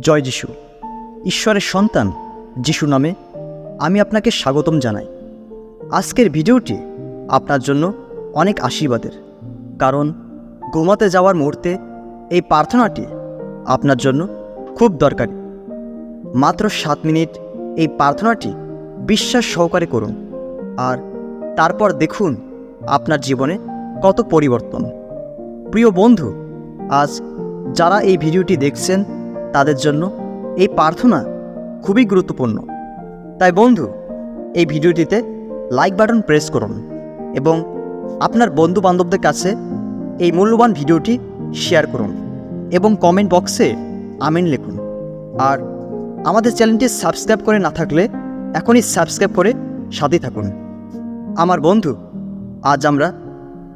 জয় যিশু। ঈশ্বরের সন্তান, যিশু নামে আমি আপনাকে স্বাগতম জানাই। আজকের ভিডিওটি আপনার জন্য অনেক আশীর্বাদের, কারণ ঘুমাতে যাওয়ার মুহূর্তে এই প্রার্থনাটি আপনার জন্য খুব দরকারি। মাত্র সাত মিনিট এই প্রার্থনাটি বিশ্বাস সহকারে করুন, আর তারপর দেখুন আপনার জীবনে কত পরিবর্তন। প্রিয় বন্ধু, আজ যারা এই ভিডিওটি দেখছেন তাদের জন্য এই প্রার্থনা খুবই গুরুত্বপূর্ণ। তাই বন্ধু, এই ভিডিওটিতে লাইক বাটন প্রেস করুন এবং আপনার বন্ধু বান্ধবদের কাছে এই মূল্যবান ভিডিওটি শেয়ার করুন এবং কমেন্ট বক্সে আমিন লিখুন। আর আমাদের চ্যানেলটি সাবস্ক্রাইব করে না থাকলে এখনই সাবস্ক্রাইব করে সাথে থাকুন। আমার বন্ধু, আজ আমরা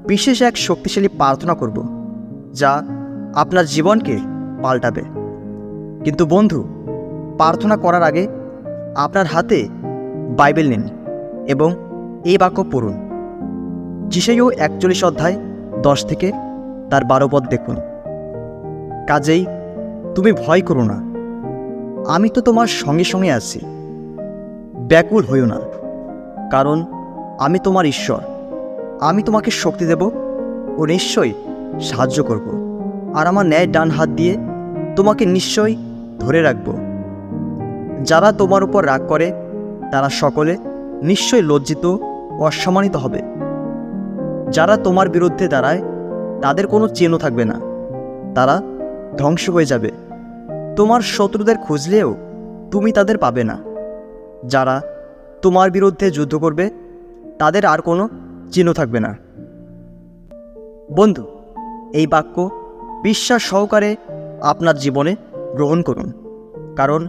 বিশেষ এক শক্তিশালী প্রার্থনা করব যা আপনার জীবনকে পাল্টাবে। কিন্তু বন্ধু, প্রার্থনা করার আগে আপনার হাতে বাইবেল নিন এবং এই বাক্য পড়ুন। যিশাইও একচল্লিশ অধ্যায় দশ থেকে তার বারো পদ দেখুন। কাজেই তুমি ভয় করো না। আমি তো তোমার সঙ্গে সঙ্গে আছি। ব্যাকুল হইও না। কারণ আমি তোমার ঈশ্বর। আমি তোমাকে শক্তি দেব ও নিশ্চয়ই সাহায্য করব। আর আমার ন্যায় ডান হাত দিয়ে তোমাকে নিশ্চয়ই ধরে রাখব। যারা তোমার উপর রাগ করে, তারা সকলে নিশ্চয়ই লজ্জিত ও অসম্মানিত হবে। যারা তোমার বিরুদ্ধে দাঁড়ায়, তাদের কোনো চিহ্ন থাকবে না। তারা ধ্বংস হয়ে যাবে। তোমার শত্রুদের খুঁজলেও তুমি তাদের পাবে না। যারা তোমার বিরুদ্ধে যুদ্ধ করবে, তাদের আর কোনো চিহ্ন থাকবে না। বন্ধু, এই বাক্য বিশ্বাস সহকারে আপনার জীবনে গ্রহণ করুন। কারণ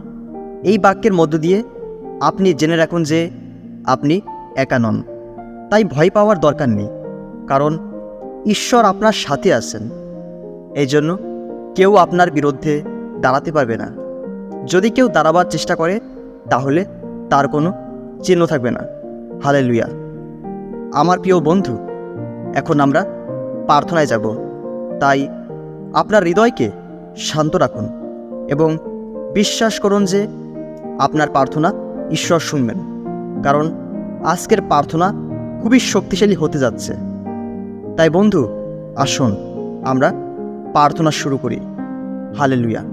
এই বাক্যের মধ্য দিয়ে আপনি জেনে রাখুন যে আপনি একা নন। তাই ভয় পাওয়ার দরকার নেই। কারণ ঈশ্বর আপনার সাথে আছেন। এই জন্য কেউ আপনার বিরুদ্ধে দাঁড়াতে পারবে না। যদি কেউ দাঁড়াবার চেষ্টা করে, তাহলে তার কোনো চিহ্ন থাকবে না। হালে লুইয়া আমার প্রিয় বন্ধু, এখন আমরা প্রার্থনায় যাব। তাই আপনার হৃদয়কে শান্ত রাখুন। এবং বিশ্বাস করুন যে আপনার প্রার্থনা ঈশ্বর শুনবেন, কারণ আজকের প্রার্থনা খুবই শক্তিশালী হতে যাচ্ছে। তাই বন্ধু, আসুন, আমরা প্রার্থনা শুরু করি। হালে লুইয়া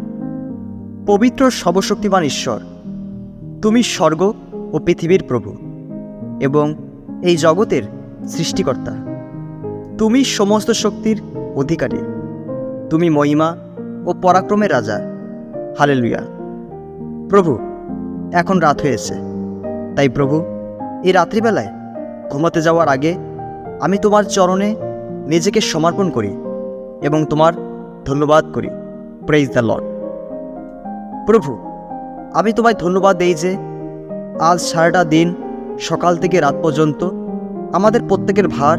পবিত্র সর্বশক্তিমান ঈশ্বর, তুমি স্বর্গ ও পৃথিবীর প্রভু এবং এই জগতের সৃষ্টিকর্তা। তুমি সমস্ত শক্তির অধিকারী। তুমি মহিমা ও পরাক্রমের রাজা। হালেলুয়া। প্রভু, এখন রাত হয়েছে তাই প্রভু, এই রাত্রিবেলায় ঘুমাতে যাওয়ার আগে আমি তোমার চরণে নিজেকে সমর্পণ করি এবং তোমার ধন্যবাদ করি। প্রেইজ দ্য লর্ড প্রভু, আমি তোমায় ধন্যবাদ দেই যে আজ সারাটা দিন সকাল থেকে রাত পর্যন্ত আমাদের প্রত্যেকের ভার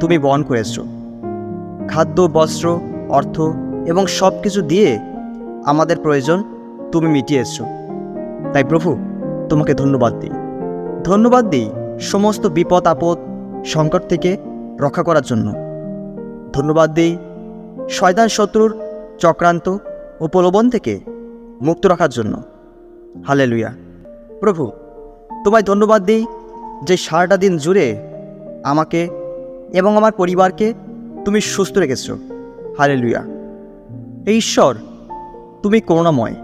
তুমি বহন করেছ। খাদ্য, বস্ত্র, অর্থ এবং সব কিছু দিয়ে আমাদের প্রয়োজন, তুমি মিটিয়ে মিটিয়েছ তাই প্রভু, তোমাকে ধন্যবাদ দিই। ধন্যবাদ দিই সমস্ত বিপদ, আপদ, সংকট থেকে রক্ষা করার জন্য। ধন্যবাদ দিই শয়তান শত্রুর চক্রান্ত ও প্রলোভন থেকে মুক্ত রাখার জন্য। হালে লুইয়া প্রভু, তোমায় ধন্যবাদ দিই যে সারাটা দিন জুড়ে আমাকে এবং আমার পরিবারকে তুমি সুস্থ রেখেছ। হালে লুইয়া এই ঈশ্বর তুমি করুণাময়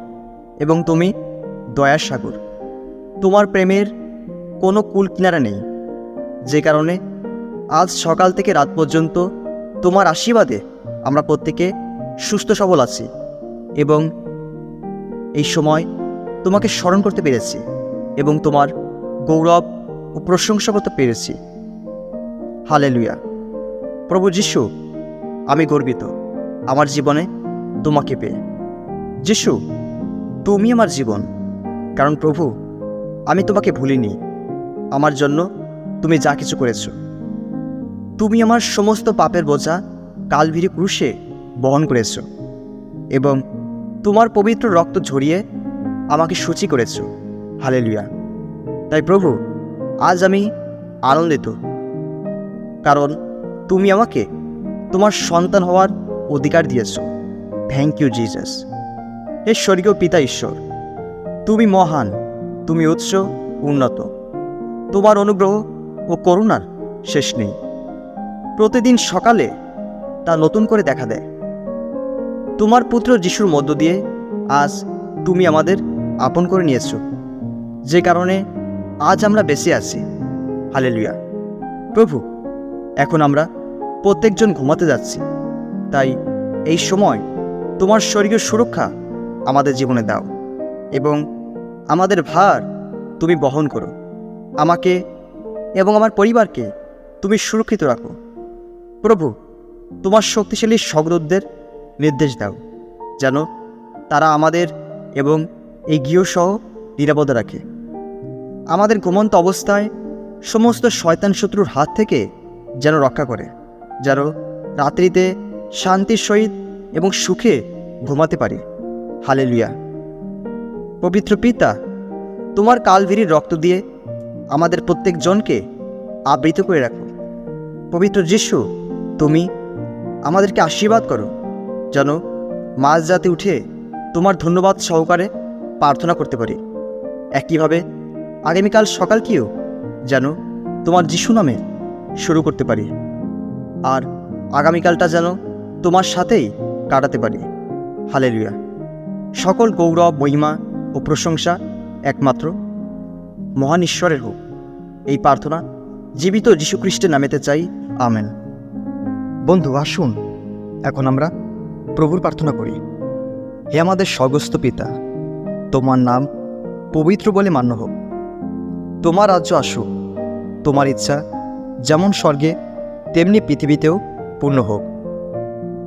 এবং তুমি দয়ার সাগর তোমার প্রেমের কোনো কুল কিনারা নেই। যে কারণে আজ সকাল থেকে রাত পর্যন্ত তোমার আশীর্বাদে আমরা প্রত্যেকে সুস্থ সবল আছি এবং এই সময় তোমাকে স্মরণ করতে পেরেছি এবং তোমার গৌরব ও প্রশংসা করতে পেরেছি। হালে লুইয়া প্রভু যিশু, আমি গর্বিত। আমার জীবনে তোমাকে পেয়ে। যিশু, তুমি আমার জীবন। কারণ প্রভু, আমি তোমাকে ভুলিনি। আমার জন্য তুমি যা কিছু করেছ। তুমি আমার সমস্ত পাপের বোঝা কালভিরি ক্রুশে বহন করেছ এবং তোমার পবিত্র রক্ত ঝরিয়ে আমাকে সূচি করেছ। হালেলুয়া। তাই প্রভু, আজ আমি আনন্দিত। কারণ তুমি আমাকে তোমার সন্তান হওয়ার অধিকার দিয়েছ। থ্যাংক ইউ জিজাস হে স্বর্গীয় পিতা ঈশ্বর, তুমি মহান, তুমি উৎস, উন্নত। তোমার অনুগ্রহ ও করুণার শেষ নেই। প্রতিদিন সকালে তা নতুন করে দেখা দেয়। তোমার পুত্র যিশুর মধ্য দিয়ে আজ তুমি আমাদের আপন করে নিয়েছ। যে কারণে আজ আমরা বেঁচে আছি। হালেলুয়া। প্রভু, এখন আমরা প্রত্যেকজন ঘুমাতে যাচ্ছি। তাই এই সময় তোমার শরীরের সুরক্ষা আমাদের জীবনে দাও এবং আমাদের ভার তুমি বহন করো। আমাকে এবং আমার পরিবারকে তুমি সুরক্ষিত রাখো। প্রভু, তোমার শক্তিশালী সগরুদদের নির্দেশ দাও, যেন তারা আমাদের এবং এই গৃহসহ নিরাপদে রাখে। আমাদের ঘুমন্ত অবস্থায় সমস্ত শয়তান শত্রুর হাত থেকে যেন রক্ষা করে, যেন রাত্রিতে শান্তির সহিত এবং সুখে ঘুমাতে পারি। হালেলুয়া। পবিত্র পিতা, তোমার কালভিরির রক্ত দিয়ে আমাদের প্রত্যেকজনকে আবৃত করে রাখো। পবিত্র যিশু, তুমি আমাদেরকে আশীর্বাদ করো, যেন মাঝ মাঝরাতে উঠে তোমার ধন্যবাদ সহকারে প্রার্থনা করতে পারি। একইভাবে আগামীকাল সকালকেও যেন তোমার যিশু নামে শুরু করতে পারি। আর আগামীকালটা যেন তোমার সাথেই কাটাতে পারি। হালেলুয়া। সকল গৌরব, মহিমা ও প্রশংসা একমাত্র মহান ঈশ্বরের হোক। এই প্রার্থনা জীবিত যীশুখ্রিস্টের নামেতে চাই, আমেন। বন্ধু, আসুন, এখন আমরা প্রভুর প্রার্থনা করি। হে আমাদের স্বগস্ত পিতা, তোমার নাম পবিত্র বলে মান্য হোক। তোমার রাজ্য আসুক, তোমার ইচ্ছা যেমন স্বর্গে, তেমনি পৃথিবীতেও পূর্ণ হোক।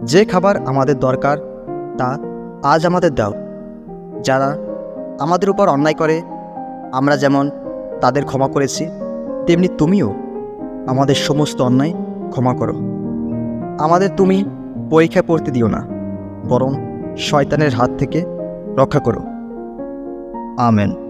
যে খাবার আমাদের দরকার, তা আজ আমাদের দাও। যারা আমাদের উপর অন্যায় করে, আমরা যেমন তাদের ক্ষমা করেছি, তেমনি তুমিও আমাদের সমস্ত অন্যায় ক্ষমা করো। আমাদের তুমি পরীক্ষা পড়তে দিও না, বরং শয়তানের হাত থেকে রক্ষা করো। আমেন।